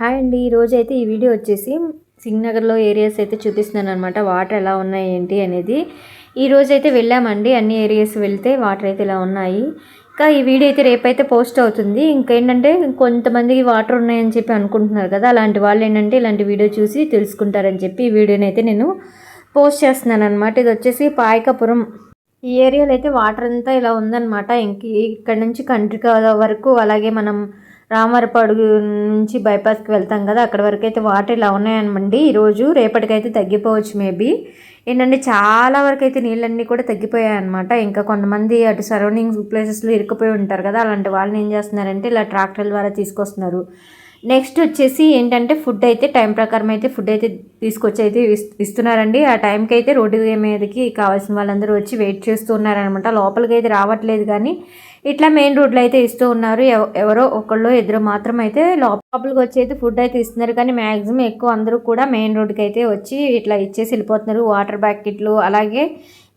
Hi అండి. ఈరోజు అయితే ఈ వీడియో వచ్చేసి సింగ్నగర్లో ఏరియాస్ అయితే చూపిస్తున్నాను అనమాట వాటర్ ఎలా ఉన్నాయి ఏంటి అనేది. ఈరోజు అయితే వెళ్ళామండి. అన్ని ఏరియాస్ వెళ్తే వాటర్ అయితే ఇలా ఉన్నాయి. ఇంకా ఈ వీడియో అయితే రేపైతే పోస్ట్ అవుతుంది. ఇంకేంటంటే కొంతమందికి వాటర్ ఉన్నాయని చెప్పి అనుకుంటున్నారు కదా. అలాంటి వాళ్ళు ఏంటంటే ఇలాంటి వీడియో చూసి తెలుసుకుంటారని చెప్పి ఈ వీడియోని అయితే నేను పోస్ట్ చేస్తున్నాను అనమాట ఇది వచ్చేసి పాయకపురం. ఈ ఏరియాలో అయితే వాటర్ అంతా ఇలా ఉందన్నమాట. ఇంక ఇక్కడ నుంచి కంట్రీ వరకు అలాగే మనం రామరపాడు నుంచి బైపాస్కి వెళ్తాం కదా అక్కడ వరకు అయితే వాటర్ ఇలా ఉన్నాయనమండి. ఈరోజు రేపటికైతే తగ్గిపోవచ్చు మేబీ ఏంటంటే చాలా వరకు అయితే నీళ్ళన్నీ కూడా తగ్గిపోయాయి అనమాట ఇంకా కొంతమంది అటు సరౌండింగ్ ప్లేసెస్లో ఇరుక్కుపోయి ఉంటారు కదా అలాంటి వాళ్ళని ఏం చేస్తున్నారంటే ఇలా ట్రాక్టర్ల ద్వారా తీసుకొస్తున్నారు. నెక్స్ట్ వచ్చేసి ఏంటంటే ఫుడ్ అయితే టైం ప్రకారం అయితే ఫుడ్ అయితే తీసుకొచ్చి అయితే ఇస్తున్నారండి. ఆ టైంకి అయితే రోడ్డు మీదకి కావాల్సిన వాళ్ళందరూ వచ్చి వెయిట్ చేస్తూ ఉన్నారనమాట. లోపలికి అయితే రావట్లేదు కానీ ఇట్లా మెయిన్ రోడ్లో అయితే ఇస్తూ ఉన్నారు. ఎవరో ఒకళ్ళు ఇద్దరు మాత్రం అయితే లోపలికి వచ్చి అయితే ఫుడ్ అయితే ఇస్తున్నారు. కానీ మ్యాక్సిమం ఎక్కువ అందరూ కూడా మెయిన్ రోడ్కి అయితే వచ్చి ఇట్లా ఇచ్చేసి వెళ్ళిపోతున్నారు. వాటర్ ప్యాకెట్లు అలాగే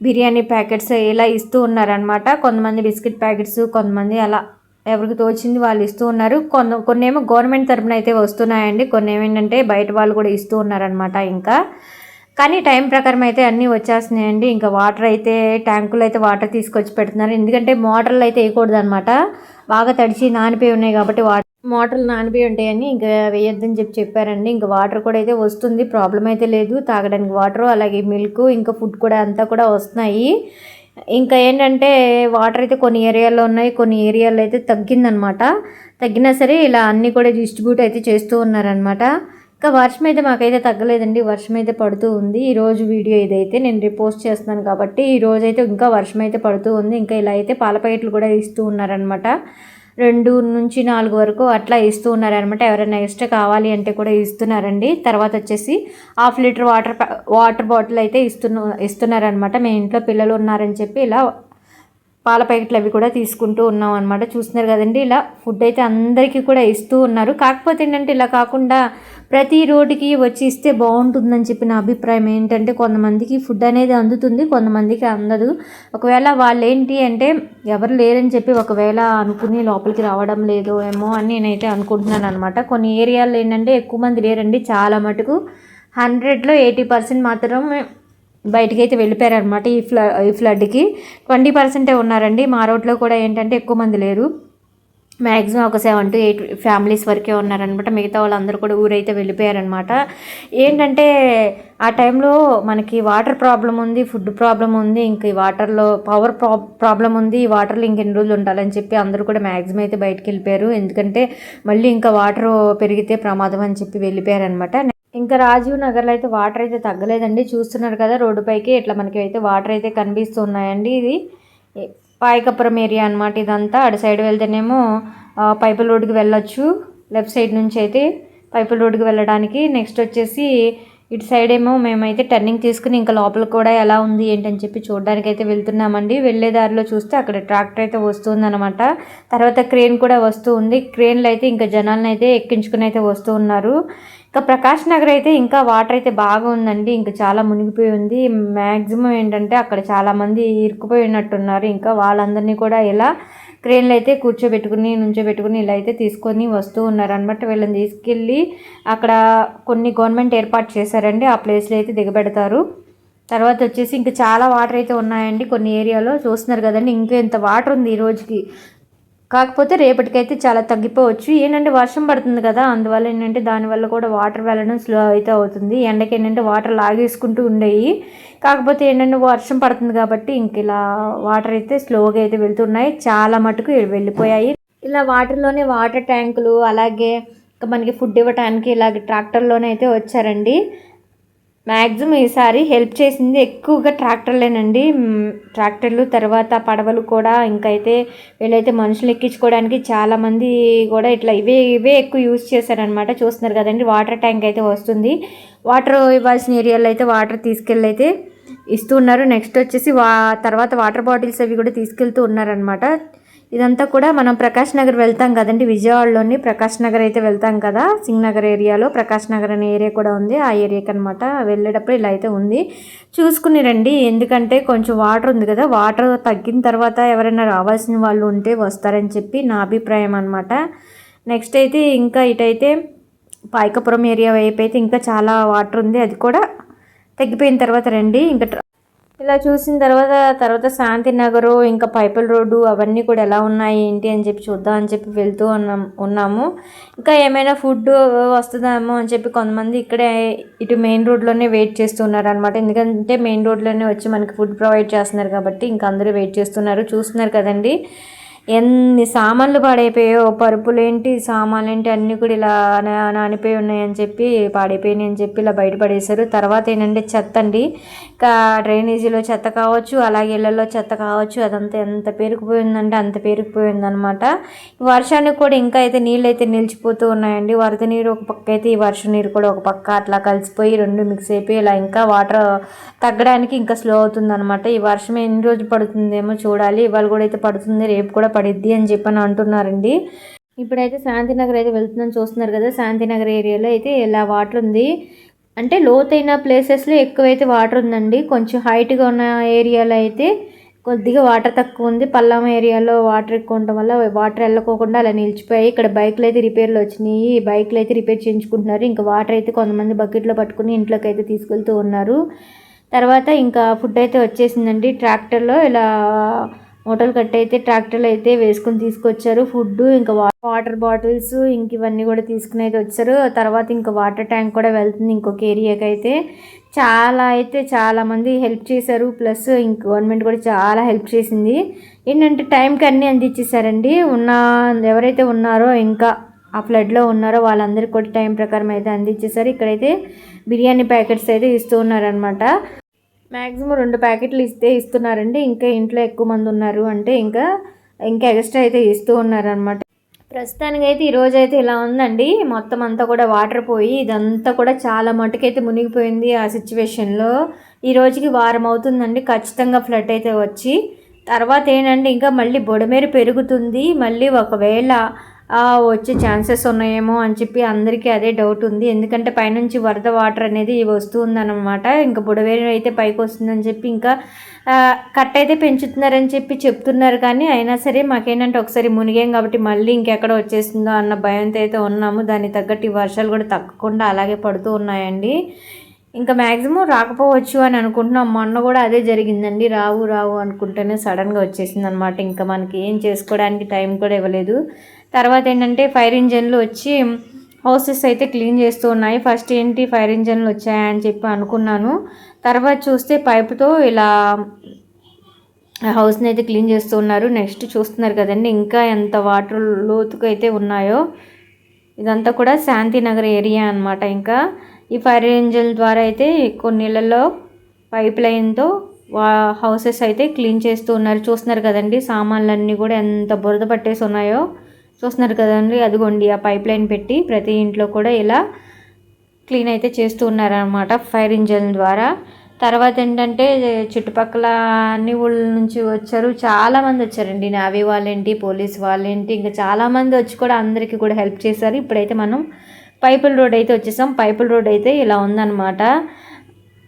బిర్యానీ ప్యాకెట్స్ ఇలా ఇస్తూ ఉన్నారనమాట కొంతమంది బిస్కెట్ ప్యాకెట్స్ కొంతమంది అలా ఎవరికి తోచింది వాళ్ళు ఇస్తూ ఉన్నారు. కొన్ని కొన్ని ఏమో గవర్నమెంట్ తరఫున అయితే వస్తున్నాయండి. కొన్ని ఏమేంటంటే బయట వాళ్ళు కూడా ఇస్తూ ఉన్నారనమాట ఇంకా. కానీ టైం ప్రకారం అయితే అన్నీ వచ్చేస్తున్నాయండి. ఇంకా వాటర్ అయితే ట్యాంకులు అయితే వాటర్ తీసుకొచ్చి పెడుతున్నారు. ఎందుకంటే మోటార్లు అయితే వేయకూడదు అనమాట బాగా తడిచి నానిపోయి ఉన్నాయి కాబట్టి వాటర్ మోటార్లు నానిపోయి ఉంటాయని ఇంకా వేయొద్దని చెప్పి చెప్పారండి. ఇంకా వాటర్ కూడా అయితే వస్తుంది. ప్రాబ్లం అయితే లేదు. తాగడానికి వాటర్ అలాగే మిల్క్ ఇంకా ఫుడ్ కూడా అంతా కూడా వస్తున్నాయి. ఇంకా ఏంటంటే వాటర్ అయితే కొన్ని ఏరియాల్లో ఉన్నాయి. కొన్ని ఏరియాలో అయితే తగ్గిందనమాట తగ్గినా సరే ఇలా అన్నీ కూడా డిస్ట్రిబ్యూట్ అయితే చేస్తూ ఉన్నారనమాట ఇంకా వర్షం అయితే మాకైతే తగ్గలేదండి. వర్షం అయితే పడుతూ ఉంది. ఈరోజు వీడియో ఇదైతే నేను రిపోస్ట్ చేస్తున్నాను కాబట్టి ఈరోజు అయితే ఇంకా వర్షం అయితే పడుతూ ఉంది. ఇంకా ఇలా అయితే పాల ప్యాకెట్లు కూడా ఇస్తూ ఉన్నారనమాట రెండు నుంచి నాలుగు వరకు అట్లా ఇస్తూ ఉన్నారనమాట ఎవరైనా ఎక్స్ట్రా కావాలి అంటే కూడా ఇస్తున్నారండి. తర్వాత వచ్చేసి half litre water water bottle అయితే ఇస్తున్న ఇస్తున్నారనమాట మీ ఇంట్లో పిల్లలు ఉన్నారని చెప్పి ఇలా పాల ప్యాకెట్లు అవి కూడా తీసుకుంటూ ఉన్నాం అనమాట చూస్తున్నారు కదండి ఇలా ఫుడ్ అయితే అందరికీ కూడా ఇస్తూ ఉన్నారు. కాకపోతే ఏంటంటే ఇలా కాకుండా ప్రతి రోడ్డుకి వచ్చి ఇస్తే బాగుంటుందని చెప్పి నా అభిప్రాయం ఏంటంటే కొంతమందికి ఫుడ్ అనేది అందుతుంది కొంతమందికి అందదు. ఒకవేళ వాళ్ళు ఏంటి అంటే ఎవరు లేరని చెప్పి ఒకవేళ అనుకుని లోపలికి రావడం లేదు ఏమో అని నేనైతే అనుకుంటున్నాను అనమాట కొన్ని ఏరియాల్లో ఏంటంటే ఎక్కువ మంది లేరండి చాలా మటుకు. హండ్రెడ్లో ఎయిటీ పర్సెంట్ మాత్రం బయటికి అయితే వెళ్ళిపోయారనమాట ఈ ఫ్ల ఈ ఫ్లడ్కి. ట్వంటీ పర్సెంటే ఉన్నారండి. మా రోడ్లో కూడా ఏంటంటే ఎక్కువ మంది లేరు. మ్యాక్సిమం ఒక సెవెన్ టు ఎయిట్ ఫ్యామిలీస్ వరకే ఉన్నారనమాట మిగతా వాళ్ళందరూ కూడా ఊరైతే వెళ్ళిపోయారనమాట ఏంటంటే ఆ టైంలో మనకి వాటర్ ప్రాబ్లం ఉంది ఫుడ్ ప్రాబ్లం ఉంది ఇంక ఈ వాటర్లో పవర్ ప్రా ప్రాబ్లం ఉంది ఈ వాటర్లో ఇంకెన్ని రోజులు ఉండాలని చెప్పి అందరూ కూడా మ్యాక్సిమం అయితే బయటకు వెళ్ళిపోయారు. ఎందుకంటే మళ్ళీ ఇంకా వాటర్ పెరిగితే ప్రమాదం అని చెప్పి వెళ్ళిపోయారనమాట ఇంకా రాజీవ్ నగర్లో అయితే వాటర్ అయితే తగ్గలేదండి. చూస్తున్నారు కదా రోడ్డుపైకి ఇట్లా మనకి అయితే వాటర్ అయితే కనిపిస్తున్నాయండి. ఇది పాయకపురం ఏరియా అనమాట ఇదంతా. అటు సైడ్ వెళ్తేనేమో పైపుల రోడ్డుకి వెళ్ళొచ్చు. లెఫ్ట్ సైడ్ నుంచి అయితే పైపుల రోడ్డుకి వెళ్ళడానికి. నెక్స్ట్ వచ్చేసి ఇటు సైడ్ ఏమో మేమైతే టర్నింగ్ తీసుకుని ఇంకా లోపల కూడా ఎలా ఉంది ఏంటని చెప్పి చూడడానికి అయితే వెళ్తున్నామండి. వెళ్ళే దారిలో చూస్తే అక్కడ ట్రాక్టర్ అయితే వస్తుంది అనమాట తర్వాత క్రేన్ కూడా వస్తూ ఉంది. క్రేన్లు అయితే ఇంకా జనాలను అయితే ఎక్కించుకుని అయితే వస్తూ ఉన్నారు. ఇంకా ప్రకాష్ నగర్ అయితే ఇంకా వాటర్ అయితే బాగా ఉందండి ఇంకా చాలా మునిగిపోయి ఉంది. మ్యాక్సిమం ఏంటంటే అక్కడ చాలామంది ఇరుక్కుపోయి ఉన్నట్టున్నారు. ఇంకా వాళ్ళందరినీ కూడా ఇలా క్రేన్లు అయితే కూర్చోబెట్టుకుని నుంచోబెట్టుకుని ఇలా అయితే తీసుకొని వస్తూ ఉన్నారనమాట వీళ్ళని తీసుకెళ్ళి అక్కడ కొన్ని గవర్నమెంట్ ఏర్పాటు చేశారండి ఆ ప్లేస్లో అయితే దిగబెడతారు. తర్వాత వచ్చేసి ఇంకా చాలా వాటర్ అయితే ఉన్నాయండి కొన్ని ఏరియాలో. చూస్తున్నారు కదండి ఇంకా ఇంత వాటర్ ఉంది ఈ రోజుకి. కాకపోతే రేపటికైతే చాలా తగ్గిపోవచ్చు. ఏంటంటే వర్షం పడుతుంది కదా అందువల్ల ఏంటంటే దానివల్ల కూడా వాటర్ వెళ్ళడం స్లో అయితే అవుతుంది. ఎండకి ఏంటంటే వాటర్ లాగేసుకుంటూ ఉండేవి కాకపోతే ఏంటంటే వర్షం పడుతుంది కాబట్టి ఇంక ఇలా వాటర్ అయితే స్లోగా అయితే వెళ్తున్నాయి. చాలా మటుకు వెళ్ళిపోయాయి. ఇలా వాటర్లోనే వాటర్ ట్యాంకులు అలాగే మనకి ఫుడ్ ఇవ్వటానికి ఇలాగ ట్రాక్టర్లోనే అయితే వచ్చారండి. మ్యాక్సిమం ఈసారి హెల్ప్ చేసింది ఎక్కువగా ట్రాక్టర్లేనండి. ట్రాక్టర్లు తర్వాత పడవలు కూడా ఇంకైతే వీళ్ళైతే మనుషులు ఎక్కించుకోవడానికి చాలామంది కూడా ఇట్లా ఇవే ఇవే ఎక్కువ యూజ్ చేశారనమాట చూస్తున్నారు కదండి వాటర్ ట్యాంక్ అయితే వస్తుంది. వాటర్ ఇవ్వాల్సిన ఏరియాలో అయితే వాటర్ తీసుకెళ్ళి అయితే ఇస్తూ ఉన్నారు. నెక్స్ట్ వచ్చేసి వా తర్వాత వాటర్ బాటిల్స్ అవి కూడా తీసుకెళ్తూ ఉన్నారనమాట ఇదంతా కూడా మనం ప్రకాష్ నగర్ వెళ్తాం కదండి. విజయవాడలోని ప్రకాష్ నగర్ అయితే వెళ్తాం కదా. సింగ్ నగర్ ఏరియాలో ప్రకాష్ నగర్ అనే ఏరియా కూడా ఉంది. ఆ ఏరియాకి అనమాట వెళ్ళేటప్పుడు ఇలా అయితే ఉంది. చూసుకుని రండి. ఎందుకంటే కొంచెం వాటర్ ఉంది కదా. వాటర్ తగ్గిన తర్వాత ఎవరైనా రావాల్సిన వాళ్ళు ఉంటే వస్తారని చెప్పి నా అభిప్రాయం అనమాట నెక్స్ట్ అయితే ఇంకా ఇటైతే పాయకపురం ఏరియా వైపు అయితే ఇంకా చాలా వాటర్ ఉంది. అది కూడా తగ్గిపోయిన తర్వాత రండి. ఇంకా ఇలా చూసిన తర్వాత తర్వాత శాంతి నగరు ఇంకా పైపుల్ రోడ్డు అవన్నీ కూడా ఎలా ఉన్నాయి ఏంటి అని చెప్పి చూద్దాం అని చెప్పి వెళ్తూ ఉన్నాం ఉన్నాము. ఇంకా ఏమైనా ఫుడ్ వస్తుందేమో అని చెప్పి కొంతమంది ఇక్కడే ఇటు మెయిన్ రోడ్లోనే వెయిట్ చేస్తున్నారు అనమాట ఎందుకంటే మెయిన్ రోడ్లోనే వచ్చి మనకి ఫుడ్ ప్రొవైడ్ చేస్తున్నారు కాబట్టి ఇంకా అందరూ వెయిట్ చేస్తున్నారు చూస్తున్నారు కదండి. ఎన్ని సామాన్లు పాడైపోయాయో పరుపులు ఏంటి సామాన్లు ఏంటి అన్నీ కూడా ఇలా నా- నానిపోయి ఉన్నాయని చెప్పి పాడైపోయినాయి అని చెప్పి ఇలా బయటపడేశారు తర్వాత ఏంటంటే చెత్త అండి. ఇంకా డ్రైనేజీలో చెత్త కావచ్చు అలాగే ఇళ్ళలో చెత్త కావచ్చు అదంతా ఎంత పేరుకుపోయిందంటే అంత పేరుకుపోయింది అనమాట వర్షానికి కూడా ఇంకా అయితే నీళ్ళు అయితే నిలిచిపోతూ ఉన్నాయండి. వరద నీరు ఒక పక్క అయితే ఈ వర్షం నీరు కూడా ఒక పక్క అట్లా కలిసిపోయి రెండు మిక్స్ అయిపోయి ఇలా ఇంకా వాటర్ తగ్గడానికి ఇంకా స్లో అవుతుంది అనమాట ఈ వర్షం ఎన్ని రోజులు పడుతుందేమో చూడాలి. ఇవాళ కూడా అయితే పడుతుంది రేపు కూడా పడిద్ది అని చెప్పని అంటున్నారండి. ఇప్పుడైతే శాంతినగర్ అయితే వెళ్తుందని చూస్తున్నారు కదా. శాంతినగర్ ఏరియాలో అయితే ఇలా వాటర్ ఉంది. అంటే లోతైన ప్లేసెస్లో ఎక్కువైతే వాటర్ ఉందండి. కొంచెం హైట్గా ఉన్న ఏరియాలో అయితే కొద్దిగా వాటర్ తక్కువ ఉంది. పల్లం ఏరియాలో వాటర్ ఎక్కువ ఉండటం వల్ల వాటర్ వెళ్ళకోకుండా అలా నిలిచిపోయాయి. ఇక్కడ బైక్లు అయితే రిపేర్లు వచ్చినాయి. బైక్లు అయితే రిపేర్ చేయించుకుంటున్నారు. ఇంకా వాటర్ అయితే కొంతమంది బకెట్లో పట్టుకుని ఇంట్లోకి అయితే తీసుకెళ్తూ ఉన్నారు. తర్వాత ఇంకా ఫుడ్ అయితే వచ్చేసిందండి. ట్రాక్టర్లో ఇలా మూటలు కట్టి అయితే అయితే వేసుకుని తీసుకొచ్చారు. ఫుడ్ ఇంకా వా- వాటర్ బాటిల్స్ ఇంక ఇవన్నీ కూడా తీసుకుని అయితే వచ్చారు. తర్వాత ఇంకా వాటర్ ట్యాంక్ కూడా వెళ్తుంది ఇంకొక ఏరియాకి అయితే. చాలా అయితే చాలామంది హెల్ప్ చేశారు. ప్లస్ ఇంక గవర్నమెంట్ కూడా చాలా హెల్ప్ చేసింది. ఏంటంటే టైంకి అన్నీ అందించేశారండి. ఉన్న ఎవరైతే ఉన్నారో ఇంకా ఆ ఫ్లడ్లో ఉన్నారో వాళ్ళందరికీ కూడా టైం ప్రకారం అయితే అందించేశారు. ఇక్కడైతే బిర్యానీ ప్యాకెట్స్ అయితే ఇస్తూ ఉన్నారనమాట మ్యాక్సిమం రెండు ప్యాకెట్లు ఇస్తే ఇస్తున్నారండి. ఇంకా ఇంట్లో ఎక్కువ మంది ఉన్నారు అంటే ఇంకా ఇంకా ఎక్స్ట్రా అయితే ఇస్తూ ఉన్నారనమాట ప్రస్తుతానికి అయితే ఈరోజు అయితే ఇలా ఉందండి. మొత్తం అంతా కూడా వాటర్ పోయి ఇదంతా కూడా చాలా మటుకైతే మునిగిపోయింది ఆ సిచ్యువేషన్లో ఈ రోజుకి వారం అవుతుందండి. ఖచ్చితంగా ఫ్లడ్ అయితే వచ్చి తర్వాత ఏంటంటే ఇంకా మళ్ళీ బొడమేరు పెరుగుతుంది. మళ్ళీ ఒకవేళ వచ్చే ఛాన్సెస్ ఉన్నాయేమో అని చెప్పి అందరికీ అదే డౌట్ ఉంది. ఎందుకంటే పైనుంచి వరద వాటర్ అనేది వస్తుందన్నమాట. ఇంకా బుడవేరు అయితే పైకి వస్తుందని చెప్పి ఇంకా కట్ అయితే పెంచుతున్నారని చెప్పి చెప్తున్నారు కానీ అయినా సరే మాకేంటంటే ఒకసారి మునిగాం కాబట్టి మళ్ళీ ఇంకెక్కడ వచ్చేస్తుందో అన్న భయంతో అయితే ఉన్నాము. దానికి తగ్గట్టు ఈ వర్షాలు కూడా తగ్గకుండా అలాగే పడుతూ ఉన్నాయండి. ఇంకా మ్యాక్సిమం రాకపోవచ్చు అని అనుకుంటున్నాం. మొన్న కూడా అదే జరిగిందండి. రావు రావు అనుకుంటేనే సడన్గా వచ్చేసింది అనమాట ఇంకా మనకి ఏం చేసుకోవడానికి టైం కూడా ఇవ్వలేదు. తర్వాత ఏంటంటే ఫైర్ ఇంజన్లు వచ్చి హౌసెస్ అయితే క్లీన్ చేస్తూ ఉన్నాయి. ఫస్ట్ ఏంటి ఫైర్ ఇంజన్లు వచ్చాయని చెప్పి అనుకున్నాను. తర్వాత చూస్తే పైపుతో ఇలా హౌస్ని అయితే క్లీన్ చేస్తూ ఉన్నారు. నెక్స్ట్ చూస్తున్నారు కదండి ఇంకా ఎంత వాటర్ లోతుకు అయితే ఉన్నాయో. ఇదంతా కూడా శాంతినగర్ ఏరియా అన్నమాట ఇంకా. ఈ ఫైర్ ఇంజన్ ద్వారా అయితే కొన్ని ఇళ్ళలో పైప్ లైన్తో వా హౌసెస్ అయితే క్లీన్ చేస్తూ ఉన్నారు. చూస్తున్నారు కదండి సామాన్లన్నీ కూడా ఎంత బురద పట్టేసి ఉన్నాయో. చూస్తున్నారు కదండి. అదిగోండి ఆ పైప్ లైన్ పెట్టి ప్రతి ఇంట్లో కూడా ఇలా క్లీన్ అయితే చేస్తూ ఉన్నారనమాట ఫైర్ ఇంజన్ ద్వారా. తర్వాత ఏంటంటే చుట్టుపక్కల అన్ని ఊళ్ళ నుంచి వచ్చారు. చాలామంది వచ్చారండి. నావీ వాళ్ళేంటి పోలీస్ వాళ్ళేంటి ఇంకా చాలామంది వచ్చి కూడా అందరికీ కూడా హెల్ప్ చేశారు. ఇప్పుడైతే మనం పైపుల్ రోడ్ అయితే వచ్చేసాం. పైపుల్ రోడ్ అయితే ఇలా ఉందన్నమాట.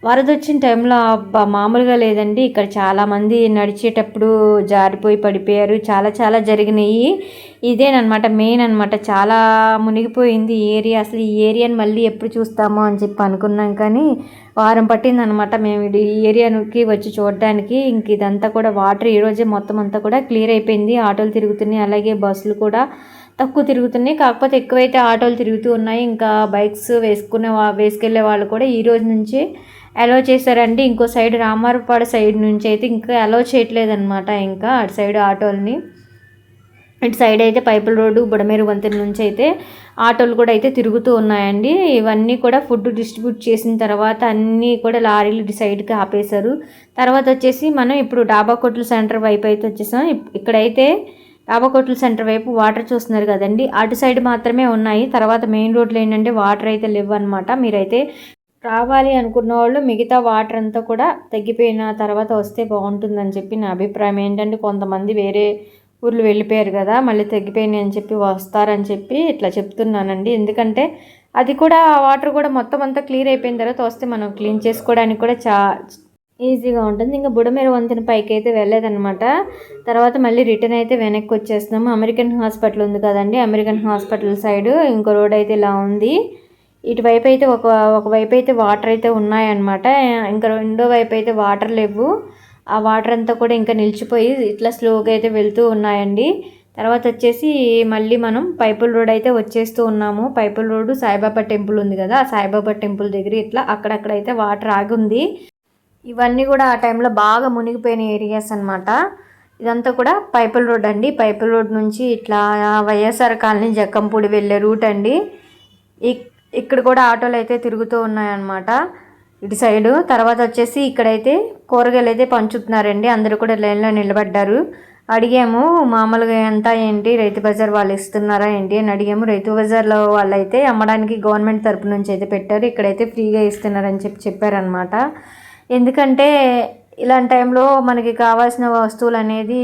వరద వచ్చిన టైంలో అబ్బా మామూలుగా లేదండి. ఇక్కడ చాలామంది నడిచేటప్పుడు జారిపోయి పడిపోయారు. చాలా చాలా జరిగినాయి. ఇదేనమాట మెయిన్ అనమాట చాలా మునిగిపోయింది ఈ ఏరియా అసలు ఈ ఏరియాని మళ్ళీ ఎప్పుడు చూస్తామో అని చెప్పి అనుకున్నాం కానీ వారం పట్టిందనమాట మేము ఈ ఏరియాకి వచ్చి చూడడానికి. ఇంక ఇదంతా కూడా వాటర్ ఈరోజే మొత్తం అంతా కూడా క్లియర్ అయిపోయింది. ఆటోలు తిరుగుతున్నాయి అలాగే బస్సులు కూడా తక్కువ తిరుగుతున్నాయి. కాకపోతే ఎక్కువైతే ఆటోలు తిరుగుతూ ఉన్నాయి. ఇంకా బైక్స్ వేసుకునే వా వేసుకెళ్ళే వాళ్ళు కూడా ఈ రోజు నుంచి అలో చేశారండి ఇంకో సైడ్ రామారపాడు సైడ్ నుంచి అయితే ఇంకా అలో చేయట్లేదన్నమాట ఇంకా. అటు సైడ్ ఆటోల్ని ఇటు సైడ్ అయితే పైపుల రోడ్డు బుడమేరు వంతెన నుంచి అయితే ఆటోలు కూడా అయితే తిరుగుతూ ఉన్నాయండి. ఇవన్నీ కూడా ఫుడ్ డిస్ట్రిబ్యూట్ చేసిన తర్వాత అన్నీ కూడా లారీలు ఇటు సైడ్కి ఆపేశారు. తర్వాత వచ్చేసి మనం ఇప్పుడు డాబా కొట్ల సెంటర్ వైపు అయితే వచ్చేసాం. ఇక్కడైతే డాబా కొట్ల సెంటర్ వైపు వాటర్ చూస్తున్నారు కదండి. అటు సైడ్ మాత్రమే ఉన్నాయి. తర్వాత మెయిన్ రోడ్లో ఏంటంటే వాటర్ అయితే లేవు అనమాట మీరైతే రావాలి అనుకున్న వాళ్ళు మిగతా వాటర్ అంతా కూడా తగ్గిపోయిన తర్వాత వస్తే బాగుంటుందని చెప్పి నా అభిప్రాయం. ఏంటంటే కొంతమంది వేరే ఊర్లు వెళ్ళిపోయారు కదా మళ్ళీ తగ్గిపోయినాయి అని చెప్పి వస్తారని చెప్పి ఇట్లా చెప్తున్నానండి. ఎందుకంటే అది కూడా ఆ వాటర్ కూడా మొత్తం అంతా క్లియర్ అయిపోయిన తర్వాత వస్తే మనం క్లీన్ చేసుకోవడానికి కూడా చా ఈజీగా ఉంటుంది. ఇంకా బుడమేరు వంతెన పైకి అయితే వెళ్ళలేదనమాట తర్వాత మళ్ళీ రిటర్న్ అయితే వెనక్కి వచ్చేస్తున్నాము. అమెరికన్ హాస్పిటల్ ఉంది కదండి అమెరికన్ హాస్పిటల్ సైడ్ ఇంకో రోడ్ అయితే ఇలా ఉంది. ఇటువైపు అయితే ఒక ఒకవైపు అయితే వాటర్ అయితే ఉన్నాయన్నమాట. ఇంకా రెండో వైపు అయితే వాటర్ లేవు. ఆ వాటర్ అంతా కూడా ఇంకా నిలిచిపోయి ఇట్లా స్లోగా అయితే వెళ్తూ ఉన్నాయండి. తర్వాత వచ్చేసి మళ్ళీ మనం పైపుల్ రోడ్ అయితే వచ్చేస్తూ ఉన్నాము. పైపుల్ రోడ్ సాయిబాబా టెంపుల్ ఉంది కదా ఆ సాయిబాబా టెంపుల్ దగ్గర ఇట్లా అక్కడక్కడైతే వాటర్ ఆగుంది ఇవన్నీ కూడా ఆ టైంలో బాగా మునిగిపోయిన ఏరియాస్ అనమాట ఇదంతా కూడా పైపుల్ రోడ్ అండి. పైపుల్ రోడ్ నుంచి ఇట్లా వైఎస్ఆర్ కాలనీ జక్కంపూడి వెళ్ళే రూట్ అండి. ఇక్కడ కూడా ఆటోలు అయితే తిరుగుతూ ఉన్నాయన్నమాట. ఇటు సైడు. తర్వాత వచ్చేసి ఇక్కడైతే కూరగాయలు అయితే పంచుతున్నారండి. అందరూ కూడా లైన్లో నిలబడ్డారు. అడిగాము మామూలుగా ఎంత ఏంటి? రైతు బజార్ వాళ్ళు ఇస్తున్నారా ఏంటి? అని అడిగాము. రైతు బజార్లో వాళ్ళు అయితే అమ్మడానికి గవర్నమెంట్ తరపు నుంచి అయితే పెట్టారు. ఇక్కడైతే ఫ్రీగా ఇస్తున్నారని చెప్పి చెప్పారనమాట ఎందుకంటే ఇలాంటి టైంలో మనకి కావాల్సిన వస్తువులు అనేది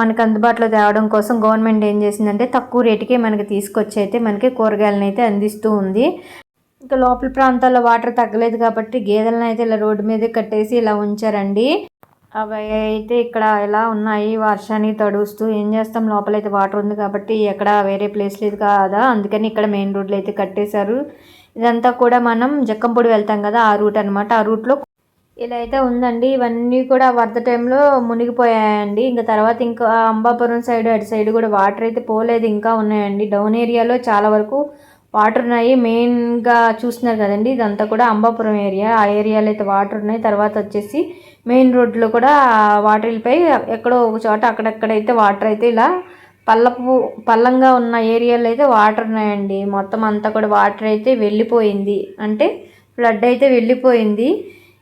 మనకు అందుబాటులో తేవడం కోసం గవర్నమెంట్ ఏం చేసిందంటే తక్కువ రేటుకే మనకి తీసుకొచ్చి అయితే మనకి కూరగాయలను అయితే అందిస్తూ ఉంది. ఇంకా లోపల ప్రాంతాల్లో వాటర్ తగ్గలేదు కాబట్టి గేదెలను అయితే ఇలా రోడ్డు మీదే కట్టేసి ఇలా ఉంచారండి. అవి అయితే ఇక్కడ ఎలా ఉన్నాయి? వర్షాన్ని తడుస్తూ ఏం చేస్తాం? లోపలైతే వాటర్ ఉంది కాబట్టి ఎక్కడ వేరే ప్లేస్ లేదు కదా అందుకని ఇక్కడ మెయిన్ రోడ్లు అయితే కట్టేశారు. ఇదంతా కూడా మనం జక్కంపొడి వెళ్తాం కదా ఆ రూట్ అనమాట ఆ రూట్లో ఇలా అయితే ఉందండి. ఇవన్నీ కూడా వరద టైంలో మునిగిపోయాయండి. ఇంకా తర్వాత ఇంకా అంబాపురం సైడ్ అటు సైడ్ కూడా వాటర్ అయితే పోలేదు. ఇంకా ఉన్నాయండి. డౌన్ ఏరియాలో చాలా వరకు వాటర్ ఉన్నాయి. మెయిన్గా చూస్తున్నారు కదండి. ఇదంతా కూడా అంబాపురం ఏరియా ఆ ఏరియాలో అయితే వాటర్ ఉన్నాయి. తర్వాత వచ్చేసి మెయిన్ రోడ్లో కూడా వాటర్ వెళ్ళిపోయి ఎక్కడో ఒక చోట అక్కడెక్కడైతే వాటర్ అయితే ఇలా పల్లపు పల్లంగా ఉన్న ఏరియాలో అయితే వాటర్ ఉన్నాయండి. మొత్తం అంతా కూడా వాటర్ అయితే వెళ్ళిపోయింది. అంటే ఫ్లడ్ అయితే వెళ్ళిపోయింది.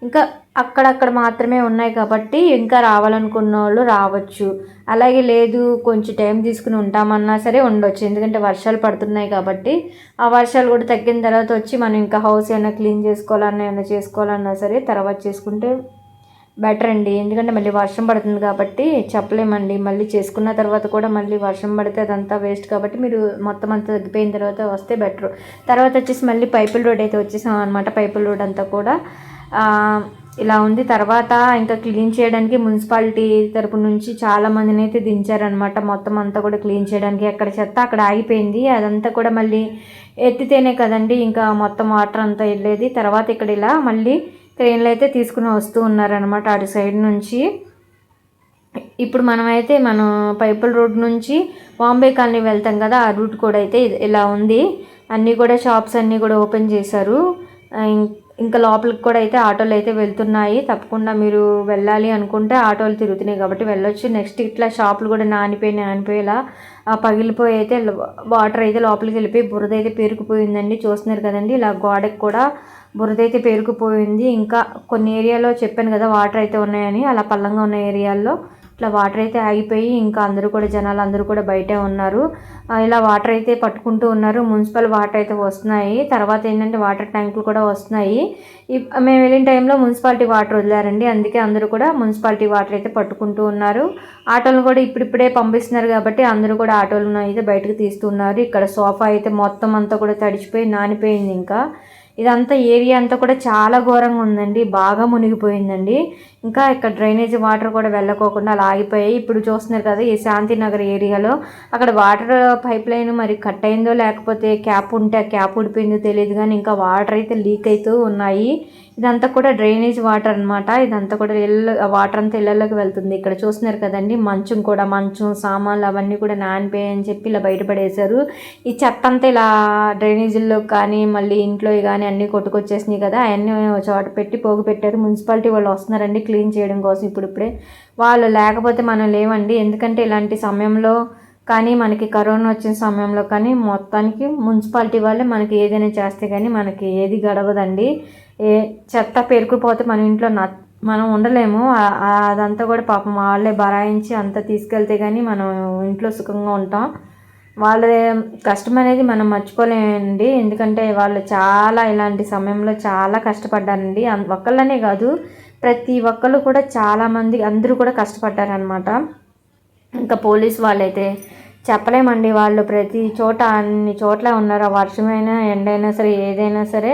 ఇంకా అక్కడక్కడ మాత్రమే ఉన్నాయి కాబట్టి ఇంకా రావాలనుకున్న వాళ్ళు రావచ్చు. అలాగే లేదు కొంచెం టైం తీసుకుని ఉంటామన్నా సరే ఉండొచ్చు. ఎందుకంటే వర్షాలు పడుతున్నాయి కాబట్టి ఆ వర్షాలు కూడా తగ్గిన తర్వాత వచ్చి మనం ఇంకా హౌస్ ఏమైనా క్లీన్ చేసుకోవాలన్నా ఏమైనా చేసుకోవాలన్నా సరే తర్వాత చేసుకుంటే బెటర్ అండి. ఎందుకంటే మళ్ళీ వర్షం పడుతుంది కాబట్టి చెప్పలేమండి. మళ్ళీ చేసుకున్న తర్వాత కూడా మళ్ళీ వర్షం పడితే అదంతా వేస్ట్ కాబట్టి మీరు మొత్తం అంతా తగ్గిపోయిన తర్వాత వస్తే బెటర్. తర్వాత వచ్చేసి మళ్ళీ పైపుల రోడ్ అయితే వచ్చేసాం అనమాట పైపుల రోడ్ అంతా కూడా ఇలా ఉంది. తర్వాత ఇంకా క్లీన్ చేయడానికి మున్సిపాలిటీ తరపు నుంచి చాలా మందిని అయితే దించారనమాట మొత్తం అంతా కూడా క్లీన్ చేయడానికి ఎక్కడ చెత్త అక్కడ ఆగిపోయింది. అదంతా కూడా మళ్ళీ ఎత్తితేనే కదండి. ఇంకా మొత్తం వాటర్ అంతా వెళ్ళేది. తర్వాత ఇక్కడ ఇలా మళ్ళీ క్రెయిన్లు అయితే తీసుకుని వస్తూ ఉన్నారనమాట అటు సైడ్ నుంచి. ఇప్పుడు మనమైతే మనం పైపుల్ రోడ్ నుంచి బాంబే కాలనీ వెళ్తాం కదా. ఆ రూట్ కూడా అయితే ఇలా ఉంది. అన్నీ కూడా షాప్స్ అన్నీ కూడా ఓపెన్ చేశారు. ఇంకా లోపలికి కూడా అయితే ఆటోలు అయితే వెళ్తున్నాయి. తప్పకుండా మీరు వెళ్ళాలి అనుకుంటే ఆటోలు తిరుగుతున్నాయి కాబట్టి వెళ్ళొచ్చు. నెక్స్ట్ ఇట్లా షాపులు కూడా నానిపోయి నానిపోయేలా పగిలిపోయి అయితే వాటర్ అయితే లోపలికి వెళ్ళిపోయి బురద అయితే పేరుకుపోయిందండి. చూస్తున్నారు కదండి ఇలా గోడకి కూడా బురద అయితే పేరుకుపోయింది. ఇంకా కొన్ని ఏరియాలో చెప్పాను కదా వాటర్ అయితే ఉన్నాయని అలా పల్లంగా ఉన్న ఏరియాల్లో ఇట్లా వాటర్ అయితే ఆగిపోయి ఇంకా అందరూ కూడా జనాలు అందరూ కూడా బయటే ఉన్నారు. ఇలా వాటర్ అయితే పట్టుకుంటూ ఉన్నారు. మున్సిపల్ వాటర్ అయితే వస్తున్నాయి. తర్వాత ఏంటంటే వాటర్ ట్యాంకులు కూడా వస్తున్నాయి. మేము వెళ్ళిన టైంలో మున్సిపాలిటీ వాటర్ వదిలారండి. అందుకే అందరూ కూడా మున్సిపాలిటీ వాటర్ అయితే పట్టుకుంటూ ఉన్నారు. ఆటోలు కూడా ఇప్పుడిప్పుడే పంపిస్తున్నారు కాబట్టి అందరూ కూడా ఆటోలను అయితే బయటకు తీస్తున్నారు. ఇక్కడ సోఫా అయితే మొత్తం అంతా కూడా తడిచిపోయి నానిపోయింది ఇంకా. ఇదంతా ఏరియా అంతా కూడా చాలా ఘోరంగా ఉందండి. బాగా మునిగిపోయిందండి. ఇంకా ఇక్కడ డ్రైనేజ్ వాటర్ కూడా వెళ్ళకోకుండా అలా ఆగిపోయాయి. ఇప్పుడు చూస్తున్నారు కదా ఈ శాంతినగర్ ఏరియాలో అక్కడ వాటర్ పైప్ లైన్ మరి కట్ అయిందో లేకపోతే క్యాప్ ఉంటే ఆ క్యాప్ ఉడిపోయిందో తెలియదు కానీ ఇంకా వాటర్ అయితే లీక్ అవుతూ ఉన్నాయి. ఇదంతా కూడా డ్రైనేజ్ వాటర్ అనమాట ఇదంతా కూడా ఇళ్ళ వాటర్ అంతా ఇళ్ళలోకి వెళ్తుంది. ఇక్కడ చూస్తున్నారు కదండి మంచం కూడా మంచం సామాన్లు అవన్నీ కూడా నానిపోయాయని చెప్పి ఇలా బయటపడేశారు. ఈ చెత్త అంతా ఇలా డ్రైనేజీల్లో కానీ మళ్ళీ ఇంట్లో కానీ అన్నీ కొట్టుకొచ్చేసినాయి కదా అవన్నీ చోట పెట్టి పోగు పెట్టారు. మున్సిపాలిటీ వాళ్ళు వస్తున్నారండి క్లీన్ చేయడం కోసం ఇప్పుడిప్పుడే. వాళ్ళు లేకపోతే మనం లేవండి. ఎందుకంటే ఇలాంటి సమయంలో కానీ మనకి కరోనా వచ్చిన సమయంలో కానీ మొత్తానికి మున్సిపాలిటీ వాళ్ళే మనకి ఏదైనా చేస్తే కానీ మనకి ఏది గడవదండి. ఏ చెత్త పేరుకుపోతే మన ఇంట్లో న మనం ఉండలేము. అదంతా కూడా పాపం వాళ్ళే బరాయించి అంతా తీసుకెళ్తే కానీ మనం ఇంట్లో సుఖంగా ఉంటాం. వాళ్ళ కష్టం అనేది మనం మర్చిపోలేమండి. ఎందుకంటే వాళ్ళు చాలా ఇలాంటి సమయంలో చాలా కష్టపడ్డారండి. ఒక్కళ్ళనే కాదు ప్రతి ఒక్కరు కూడా చాలామంది అందరూ కూడా కష్టపడ్డారనమాట ఇంకా పోలీస్ వాళ్ళైతే చెప్పలేమండి వాళ్ళు ప్రతి చోట అన్ని చోట్ల ఉన్నారు? వర్షమైనా ఎండైనా సరే ఏదైనా సరే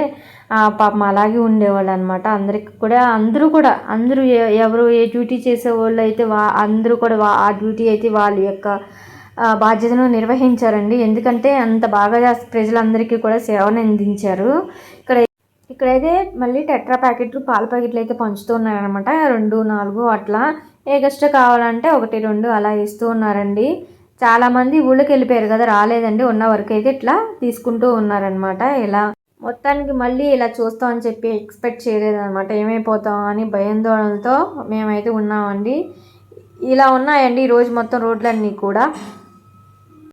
పాపం అలాగే ఉండేవాళ్ళు అనమాట అందరికి కూడా అందరూ కూడా అందరూ ఎవరు ఏ డ్యూటీ చేసే వాళ్ళు అయితే వా అందరూ కూడా ఆ డ్యూటీ అయితే వాళ్ళ యొక్క బాధ్యతను నిర్వహించారండి. ఎందుకంటే అంత బాగా ప్రజలందరికీ కూడా సేవను అందించారు. ఇక్కడ ఇక్కడైతే మళ్ళీ టెట్రా ప్యాకెట్లు పాల ప్యాకెట్లు అయితే పంచుతూ ఉన్నారనమాట రెండు నాలుగు అట్లా. ఎగస్ట్రా కావాలంటే ఒకటి రెండు అలా ఇస్తూ ఉన్నారండి. చాలామంది ఊళ్ళోకి వెళ్ళిపోయారు కదా రాలేదండి. ఉన్న వరకు అయితే ఇట్లా తీసుకుంటూ ఉన్నారనమాట ఇలా మొత్తానికి మళ్ళీ ఇలా చూస్తాం అని చెప్పి ఎక్స్పెక్ట్ చేయలేదు అనమాట ఏమైపోతాం అని భయాందోళనలతో మేమైతే ఉన్నామండి. ఇలా ఉన్నాయండి ఈ రోజు మొత్తం రోడ్లన్నీ కూడా.